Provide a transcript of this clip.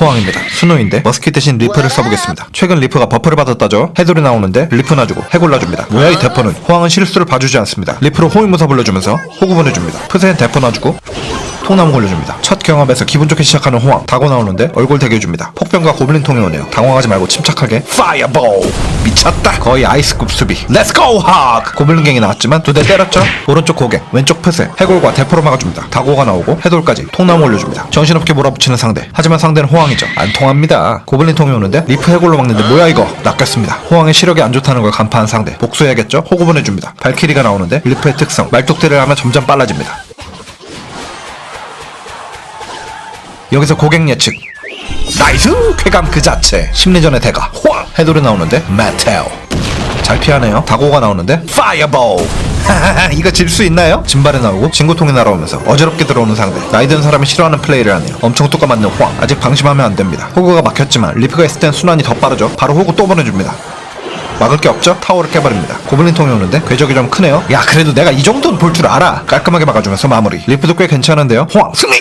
호황입니다. 순호인데 머스킷 대신 리프를 써보겠습니다. 최근 리프가 버프를 받았다죠. 해돌이 나오는데 리프 놔주고 해골 놔줍니다. 뭐야 이 대포는 호황은 실수를 봐주지 않습니다. 리프로 호위무사 불러주면서 호구 보내줍니다. 프세엔 대포 놔주고 통나무 걸려줍니다. 첫 경합에서 기분 좋게 시작하는 호황 다고 나오는데 얼굴 대겨줍니다. 폭병과 고블린 통이 오네요. 당황하지 말고 침착하게 파이어볼 미쳤다. 거의 아이스급 수비. 렛츠고 학 고블린갱이 나왔지만 두 대 때렸죠. 오른쪽 고개 왼쪽 프세 해골과 대포로 막아줍니다. 다고가 나오고 해돌까지 통나무 올려줍니다. 정신없게 몰아붙이는 상대. 하지만 상대는 호황이죠. 안 통합니다. 고블린 통이 오는데 리프 해골로 막는데 뭐야 이거 낚였습니다. 호황의 시력이 안 좋다는 걸 간파한 상대. 복수해야겠죠. 호구 보내줍니다. 발키리가 나오는데 리프의 특성 말뚝대를 하면 점점 빨라집니다. 여기서 고객 예측. 나이스! 쾌감 그 자체. 심리전의 대가. 호황 해돌이 나오는데? 메테오 잘 피하네요. 다고가 나오는데? 파이어볼! 이거 질 수 있나요? 진발에 나오고 진구통이 날아오면서 어지럽게 들어오는 상대. 나이 든 사람이 싫어하는 플레이를 하네요. 엄청 뚜까 맞는 호황 아직 방심하면 안 됩니다. 호구가 막혔지만 리프가 있을 땐 순환이 더 빠르죠. 바로 호구 또 보내줍니다. 막을 게 없죠? 타워를 깨버립니다. 고블린 통이 오는데? 궤적이 좀 크네요. 야 그래도 내가 이 정도는 볼 줄 알아. 깔끔하게 막아주면서 마무리. 리프도 꽤 괜찮은데요. 호황 승리.